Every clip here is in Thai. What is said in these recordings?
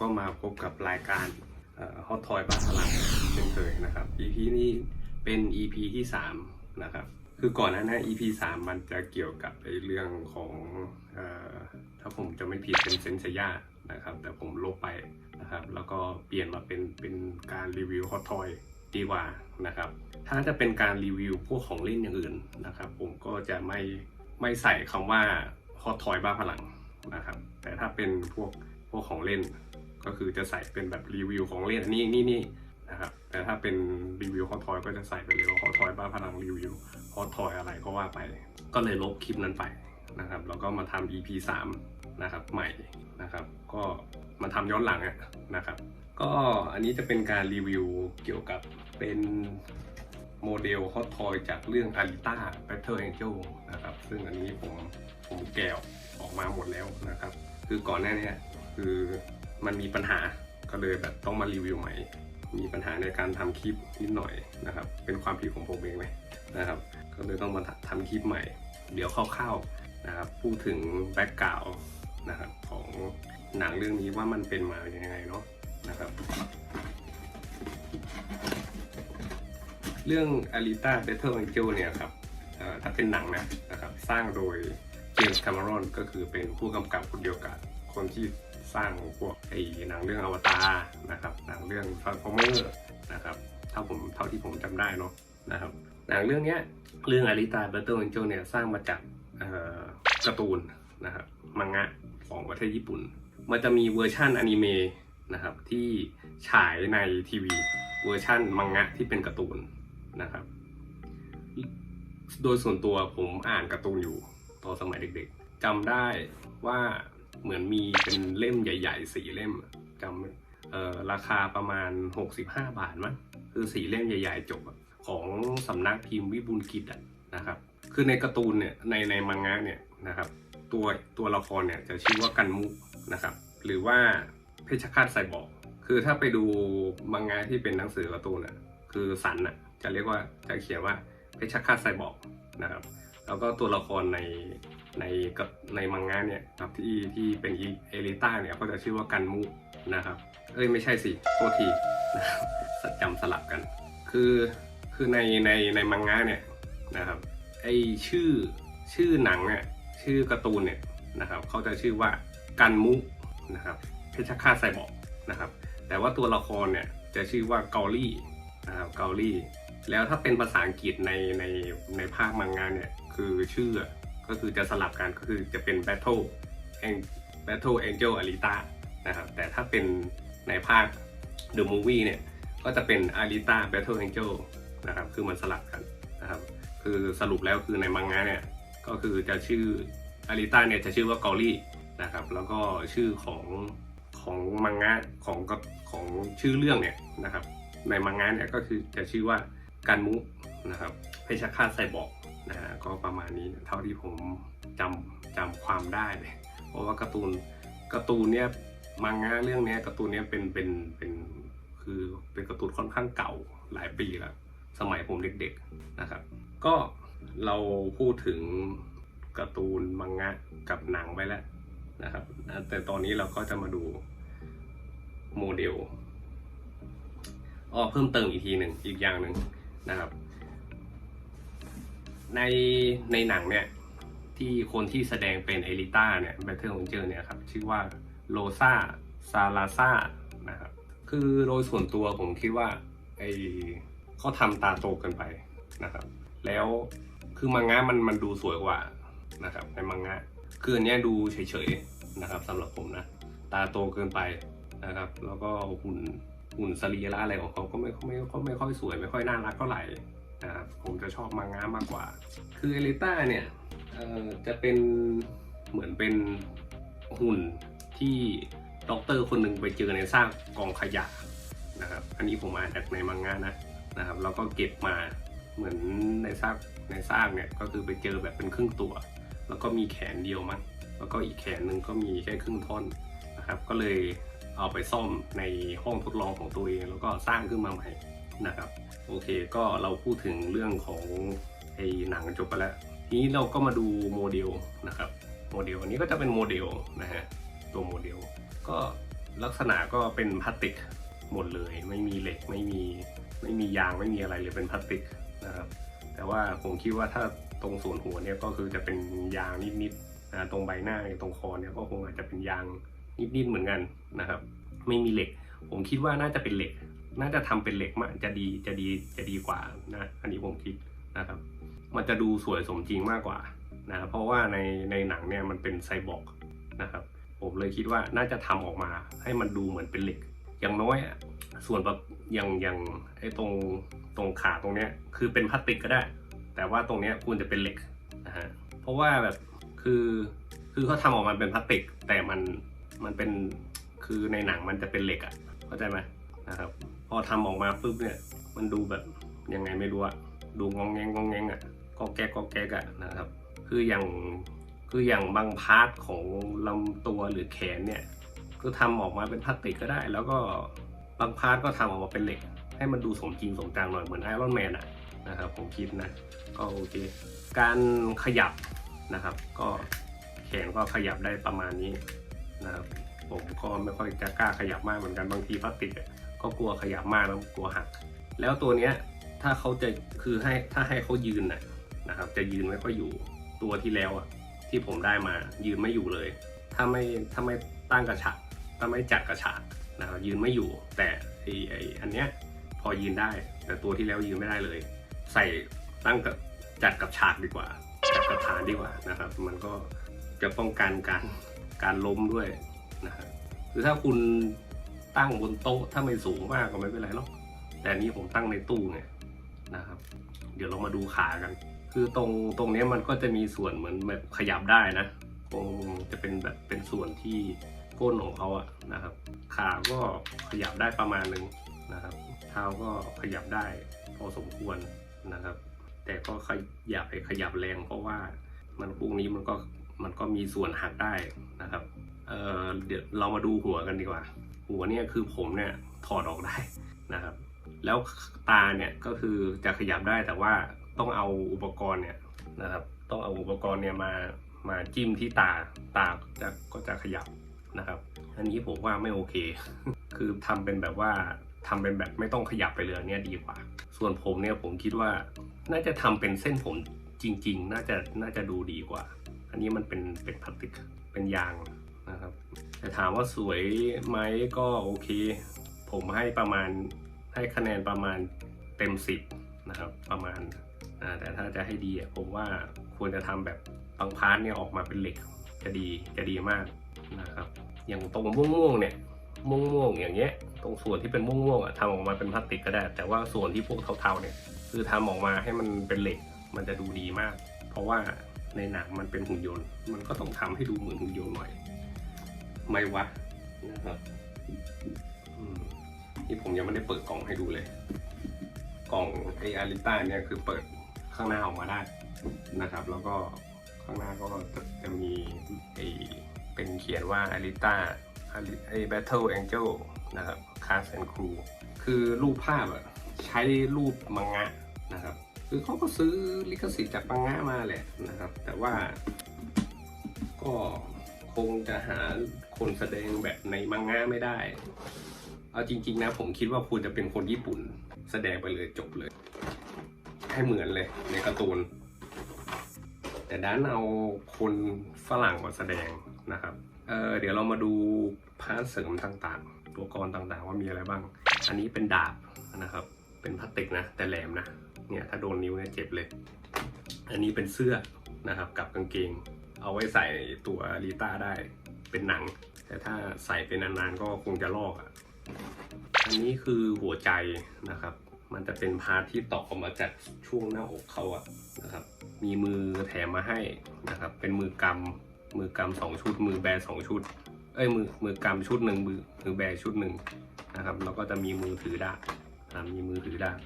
ก็มาพบกับรายการฮอตทอยบ้านพลังเช่นเคยนะครับ EP นี้เป็น EP ที่ 3 นะครับ คือก่อนหน้านั้น EP 3 มันจะเกี่ยวกับเรื่องของอถ้าผมจะไม่ผิดเป็นเซนเซย่านะครับ แต่ผมลบไปนะครับ แล้วก็เปลี่ยนมาเป็นเป็นการรีวิวฮอตทอยดีกว่านะครับ ถ้าจะเป็นการรีวิวพวกของเล่นอย่างอื่นนะครับ ผมก็จะไม่ไม่ใส่คำว่าฮอตทอยบ้าพลังนะครับ แต่ถ้าเป็นพวกพวกของเล่น ก็คือจะใส่เป็นแบบรีวิวของเล่นนี่นี่นี่นะครับแต่ถ้าเป็นรีวิวฮอตทอยก็จะใส่ไปเลยว่าฮอตทอยบ้าพลังรีวิวฮอตทอยอะไรก็ว่าไป ก็เลยลบคลิปนั้นไปนะครับแล้วก็มาทำ EP 3นะครับใหม่นะครับ ก็มาทำย้อนหลังอะนะครับ ก็อันนี้จะเป็นการรีวิวเกี่ยวกับเป็นโมเดลฮอตทอยจากเรื่อง Alita Battle Angel นะครับ ซึ่งอันนี้ผมผมแกะออกมาหมดแล้วนะครับ คือก่อนหน้านี้คือ มันมีปัญหาก็เลยแบบต้องมารีวิวใหม่ มีปัญหาในการทำคลิปนิดหน่อยนะครับ เป็นความผิดของผมเองเลยนะครับ ก็เลยต้องมาทำคลิปใหม่ เดี๋ยวคร่าวๆนะครับ พูดถึงแบ็กกราวนะครับของหนังเรื่องนี้ว่ามันเป็นมาอย่างไงเนาะนะครับ เรื่อง Alita Battle Angel เนี่ยครับถ้าเป็นหนังนะนะครับ สร้างโดยเจมส์ค a ม e รอนก็คือเป็นผู้กำกับคนเดียวกันคนที่ สร้างพวกไอ้หนังเรื่องอวตารนะครับ หนังเรื่อง Transformer นะครับถ้าผมเท่าที่ผมจำได้เนาะนะครับ หนังเรื่องนี้เรื่อง Alita Battle Angel เนี่ยสร้างมาจากเอ่อการ์ตูนนะครับมังงะของประเทศญี่ปุ่น มันจะมีเวอร์ชันอนิเมะนะครับที่ฉายในทีวีเวอร์ชันมังงะที่เป็นการ์ตูนนะครับ โดยส่วนตัวผมอ่านการ์ตูนอยู่ตอนสมัยเด็กๆจำได้ว่า เหมือนมีเป็นเล่มใหญ่ๆสี่เล่มจำราคาประมาณ 65 บาทมั้งคือสี่เล่มใหญ่ ๆ จบของสำนักพิมพ์วิบูลกิจนะครับ คือในการ์ตูนเนี่ยในในมังงะเนี่ยนะครับตัวตัวละครเนี่ยจะชื่อว่ากันมุกนะครับ หรือว่าเพชฌฆาตไซบอร์กคือถ้าไปดูมังงะที่เป็นหนังสือการ์ตูนอะคือสันอะจะเรียกว่าจะเขียนว่าเพชฌฆาตไซบอร์กนะครับ แล้วก็ตัวละครใน ในกับในมังงะเนี่ยครับที่ที่เป็นเอลิต้าเนี่ยก็จะชื่อว่ากันมุนะครับ เอ้ยไม่ใช่สิโทษทีนะครับจำสลับกัน คือคือในในในมังงะเนี่ยนะครับไอชื่อชื่อหนังเนี่ยชื่อการ์ตูนเนี่ยนะครับเขาจะชื่อว่ากันมุนะครับเพชฌฆาตไซบอร์กนะครับ แต่ว่าตัวละครเนี่ยจะชื่อว่าเกาลี่นะครับเกาลี่ แล้วถ้าเป็นภาษาอังกฤษในในในภาคมังงะเนี่ยคือชื่อ ก็คือจะสลับกันก็คือจะเป็น Battle Battle Angel Alita นะครับแต่ถ้าเป็นในภาค The Movie เนี่ยก็จะเป็น Alita Battle Angel นะครับคือมันสลับกันนะครับคือสรุปแล้วคือในมังงะเนี่ยก็คือจะชื่อ Alita เนี่ยจะชื่อว่าเกาลี่นะครับแล้วก็ชื่อของของมังงะของของชื่อเรื่องเนี่ยนะครับในมังงะเนี่ยก็คือจะชื่อว่าการมุนะครับเพชฌฆาตไซบอร์ก นะก็ประมาณนี้เท่าที่ผมจำจำความได้เลยเพราะว่าการ์ตูนการ์ตูนเนี่ยมังงะเรื่องนี้การ์ตูนเนี้ยเป็นเป็นเป็นคือเป็นการ์ตูนค่อนข้างเก่าหลายปีแล้วสมัยผมเด็กๆนะครับ ก็เราพูดถึงการ์ตูนมังงะกับหนังไปแล้วนะครับ แต่ตอนนี้เราก็จะมาดูโมเดลอ้อเพิ่มเติมอีกทีหนึ่งอีกอย่างหนึ่งนะครับ ในในหนังเนี่ยที่คนที่แสดงเป็นเอลิต้าเนี่ยแบทเทิลของเจอเนี่ยครับชื่อว่าโลซาซาลาซานะครับคือโดยส่วนตัวผมคิดว่าไอเขาทำตาโตเกินไปนะครับ แล้วคือมังงะมันมันดูสวยกว่านะครับในมังงะคืออันนี้ดูเฉยๆนะครับสำหรับผมนะ ตาโตเกินไปนะครับ แล้วก็หุ่นหุ่นสรีระอะไรของเขาก็ไม่ไม่ไม่ไม่ค่อยสวย ไม่ค่อยน่ารักเท่าไหร่ ผมจะชอบมังงะมากกว่า คือเอลิต้าเนี่ยจะเป็นเหมือนเป็นหุ่นที่ด็อกเตอร์คนหนึ่งไปเจอในซากกองขยะนะครับ อันนี้ผมอ่านจากในมังงะนะนะครับ แล้วก็เก็บมาเหมือนในซากในซากเนี่ยก็คือไปเจอแบบเป็นครึ่งตัว แล้วก็มีแขนเดียวมั้งแล้วก็อีกแขนหนึ่งก็มีแค่ครึ่งท่อนนะครับ ก็เลยเอาไปซ่อมในห้องทดลองของตัวเอง แล้วก็สร้างขึ้นมาใหม่ นะครับโอเคก็เราพูดถึงเรื่องของไอ้หนังจบไปแล้ว ทีนี้เราก็มาดูโมเดลนะครับโมเดลอันนี้ก็จะเป็นโมเดลนะฮะตัวโมเดล ก็ลักษณะก็เป็นพลาสติกหมดเลย ไม่มีเหล็กไม่มีไม่มียางไม่มีอะไรเลยเป็นพลาสติกนะครับแต่ว่าผมคิดว่าถ้าตรงส่วนหัวเนี่ยก็คือจะเป็นยางนิดๆนะตรงใบหน้าตรงคอเนี่ยก็คงอาจจะเป็นยางนิดๆเหมือนกันนะครับ ไม่มีเหล็ก ผมคิดว่าน่าจะเป็นเหล็ก น่าจะทำเป็นเหล็กมากจะดีจะดีจะดีกว่านะอันนี้ผมคิดนะครับ มันจะดูสวยสมจริงมากกว่านะเพราะว่าในในหนังเนี่ยมันเป็นไซบอร์กนะครับ ผมเลยคิดว่าน่าจะทำออกมาให้มันดูเหมือนเป็นเหล็ก อย่างน้อยส่วนแบบอย่างอย่างไอ้ตรงตรงขาตรงเนี้ยคือเป็นพลาสติกก็ได้ แต่ว่าตรงเนี้ยควรจะเป็นเหล็กนะฮะเพราะว่าแบบคือคือเขาทำออกมาเป็นพลาสติก แต่มันมันเป็นคือในหนังมันจะเป็นเหล็กอะเข้าใจไหมนะครับ พอทำออกมาปุ๊บเนี่ย มันดูแบบยังไงไม่รู้อะดูงองแงงงองแงงอะก็แก๊กก็แก๊กอะนะครับ คืออย่างคืออย่างบางพาร์ทของลำตัวหรือแขนเนี่ยคือทำออกมาเป็นพลาสติกก็ได้ แล้วก็บางพาร์ทก็ทำออกมาเป็นเหล็ก ให้มันดูสมจริงสมจังหน่อยเหมือนไอรอนแมนอะนะครับผมคิดนะ ก็โอเค การขยับนะครับ ก็แขนก็ขยับได้ประมาณนี้นะครับผมก็ไม่ค่อยจะกล้าขยับมากเหมือนกันบางทีพลาสติกอะ ก็กลัวขยับมากแล้วกลัวหัก แล้วตัวเนี้ยถ้าเขาจะคือให้ถ้าให้เขายืนน่ะนะครับ จะยืนไม่ค่อยอยู่ตัวที่แล้วอะที่ผมได้มายืนไม่อยู่เลย ถ้าไม่ถ้าไม่ตั้งกระฉากถ้าไม่จัดกระฉากนะครับยืนไม่อยู่ แต่ไอไออันเนี้ยพอยืนได้ แต่ตัวที่แล้วยืนไม่ได้เลย ใส่ตั้งกับจัดกับฉากดีกว่าจัดกับฐานดีกว่านะครับ มันก็จะป้องกันการการล้มด้วยนะครับคือถ้าคุณ ตั้งบนโต๊ะถ้าไม่สูงมากก็ไม่เป็นไรหรอกแต่นี้ผมตั้งในตู้ไงนะครับ เดี๋ยวเรามาดูขากัน คือตรงตรงนี้มันก็จะมีส่วนเหมือนแบบขยับได้นะคงจะเป็นแบบเป็นส่วนที่ก้นของเขาอะนะครับ ขาก็ขยับได้ประมาณหนึ่งนะครับ เท้าก็ขยับได้พอสมควรนะครับ แต่ก็ขยับไปขยับแรงเพราะว่ามันพวกนี้มันก็มันก็มีส่วนหักได้นะครับ เเดี๋ยวเรามาดูหัวกันดีกว่า หัวเนี่ยคือผมเนี่ยถอดออกได้นะครับ แล้วตาเนี่ยก็คือจะขยับได้แต่ว่าต้องเอาอุปกรณ์เนี่ยนะครับ ต้องเอาอุปกรณ์เนี่ยมามาจิ้มที่ตาตาจะก็จะขยับนะครับ อันนี้ผมว่าไม่โอเค คือทำเป็นแบบว่าทำเป็นแบบไม่ต้องขยับไปเลยเนี่ยดีกว่า ส่วนผมเนี่ยผมคิดว่าน่าจะทำเป็นเส้นผมจริง ๆ น่าจะน่าจะดูดีกว่า อันนี้มันเป็นเป็นพลาสติกเป็นยาง นะครับ แต่ถามว่าสวยไหมก็โอเค ผมให้ประมาณให้คะแนนประมาณเต็มสิบนะครับ ประมาณแต่ถ้าจะให้ดีผมว่าควรจะทำแบบบางพาร์ทเนี่ยออกมาเป็นเหล็กจะดีจะดีมากนะครับอย่างตรงม่วงๆเนี่ยม่วงๆอย่างเงี้ย ตรงส่วนที่เป็นม่วงๆอะทำออกมาเป็นพลาสติกก็ได้ แต่ว่าส่วนที่พวกเทาๆเนี่ยคือทำออกมาให้มันเป็นเหล็กมันจะดูดีมาก เพราะว่าในหนังมันเป็นหุ่นยนต์ มันก็ต้องทำให้ดูเหมือนหุ่นยนต์หน่อย ไม่วะนะครับอืมนี่ผมยังไม่ได้เปิดกล่องให้ดูเลย กล่องไออาริต้าเนี่ยคือเปิดข้างหน้าออกมาได้นะครับ แล้วก็ข้างหน้าก็จะจะมีไอเป็นเขียนว่าอาริต้าไอ Battle Angel นะครับ Cast and Crew คือรูปภาพอะใช้รูปมังงะนะครับ คือเขาก็ซื้อลิขสิทธิ์จากมังงะมาแหละนะครับ แต่ว่าก็คงจะหา คนแสดงแบบในมังงะไม่ได้ เอาจริง ๆ นะ ผมคิดว่าควรจะเป็นคนญี่ปุ่น แสดงไปเลยจบเลย ให้เหมือนเลยในการ์ตูน แต่ด้านเอาคนฝรั่งมาแสดงนะครับเเดี๋ยวเรามาดูพาร์ทเสริมต่างๆ ตัวกรต่างๆ ว่ามีอะไรบ้าง อันนี้เป็นดาบนะครับ เป็นพลาสติกนะ แต่แหลมนะ เนี่ยถ้าโดนนิ้วเนี่ยเจ็บเลย อันนี้เป็นเสื้อนะครับกับกางเกง เอาไว้ใส่ตัวลีต้าได้ เป็นหนัง แต่ถ้าใส่เป็นนานๆก็คงจะลอกอะอันนี้คือหัวใจนะครับ มันจะเป็นพาร์ทที่ต่อออกมาจากช่วงหน้าอกเขาอะนะครับ มีมือแถมมาให้นะครับ เป็นมือกำมือกำสองชุด มือแบสองชุด เอ้ยมือมือกำชุดหนึ่งมือมือแบชุดหนึ่งนะครับแล้วก็จะมีมือถือดาบมีมือถือดาบ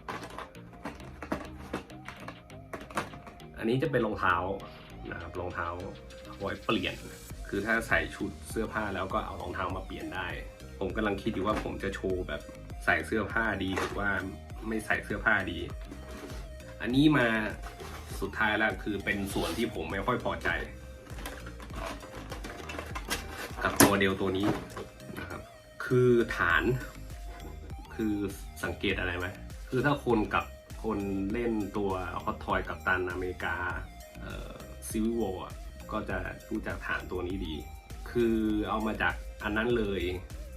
อันนี้จะเป็นรองเท้านะครับรองเท้าเอาไว้เปลี่ยน คือถ้าใส่ชุดเสื้อผ้าแล้วก็เอารองเท้ามาเปลี่ยนได้ ผมกำลังคิดอยู่ว่าผมจะโชว์แบบใส่เสื้อผ้าดีหรือว่าไม่ใส่เสื้อผ้าดี อันนี้มาสุดท้ายแล้วคือเป็นส่วนที่ผมไม่ค่อยพอใจ กับโมเดลตัวนี้นะครับ คือฐาน คือสังเกตอะไรไหมคือถ้าคนกับคนเล่นตัวฮอตทอยกับตันอเมริกาซิวิโว ก็จะรู้จักฐานตัวนี้ดี คือเอามาจากอันนั้นเลย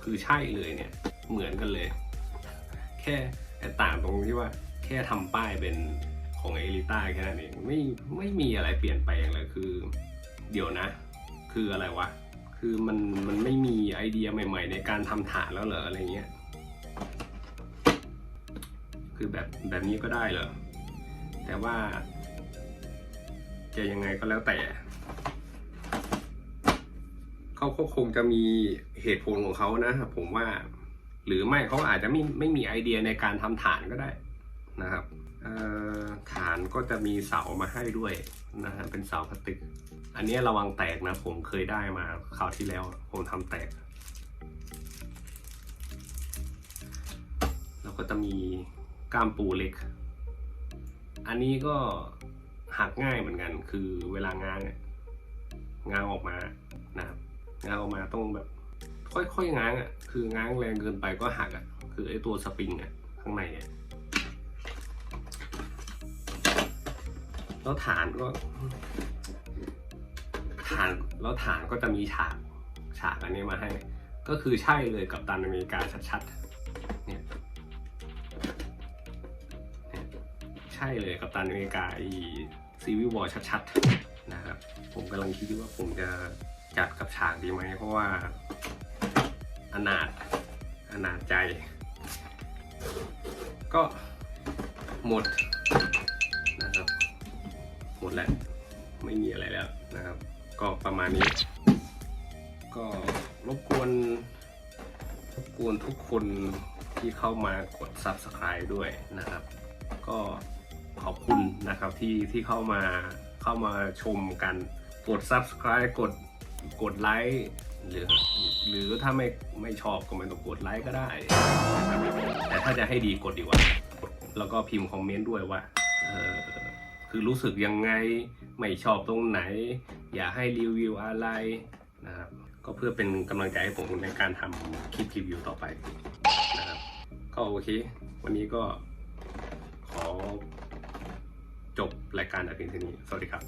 คือใช่เลยเนี่ย เหมือนกันเลย แค่แต่ต่างตรงที่ว่า แค่ทำป้ายเป็นของเอลิต้าแค่นั้นเองไม่ไม่มีอะไรเปลี่ยนแปลงเลยคือ เดี๋ยวนะ คืออะไรวะ คือมันมันไม่มีไอเดียใหม่ ๆ ในการทำฐานแล้วเหรออะไรเงี้ยคือแบบแบบนี้ก็ได้เหรอแต่ว่า จะยังไงก็แล้วแต่ ก็คงจะมีเหตุผลของเขานะผมว่า หรือไม่เขาอาจจะไม่ไม่มีไอเดียในการทำฐานก็ได้นะครับฐานก็จะมีเสามาให้ด้วยนะฮะเป็นเสาพลาสติก อันนี้ระวังแตกนะ ผมเคยได้มาคราวที่แล้วผมทำแตก แล้วก็จะมีก้ามปูเล็ก อันนี้ก็หักง่ายเหมือนกันคือเวลาง้างเนี่ยง้างออกมานะครับ ง้างออกมาต้องแบบ ค่อยๆง้างอะ คือง้างแรงเกินไปก็หักอะ คือไอ้ตัวสปริงอะข้างในอะแล้วฐานก็ฐานแล้วฐานก็จะมีฉากฉากอันนี้มาให้ ก็คือใช่เลยกับตันอเมริกาชัดๆเนี่ยใช่เลยกับตันอเมริกาไอซีวิวอลชัดๆนะครับ ผมกำลังคิดว่าผมจะ จัดกับฉากดีไหมเพราะว่าอนาถอนาถใจ ก็หมดนะครับ หมดแล้ว ไม่มีอะไรแล้วนะครับ ก็ประมาณนี้ ก็รบกวนรบกวนทุกคนที่เข้ามากด subscribe ด้วยนะครับ ก็ขอบคุณนะครับที่ที่เข้ามาเข้ามาชมกันกด subscribe กด กดไลค์หรือหรือถ้าไม่ไม่ชอบก็ไม่ต้องกดไลค์ก็ได้ แต่ถ้าจะให้ดีกดดีกว่า แล้วก็พิมพ์คอมเมนต์ด้วยว่าออคือรู้สึกยังไงไม่ชอบตรงไหน อยากให้รีวิวอะไรนะครับก็เพื่อเป็นกำลังใจให้ผมในการทำคลิปรีวิวต่อไปนะครับก็โอเค วันนี้ก็ขอจบรายการแต่เพียงเท่านี้ สวัสดีครับ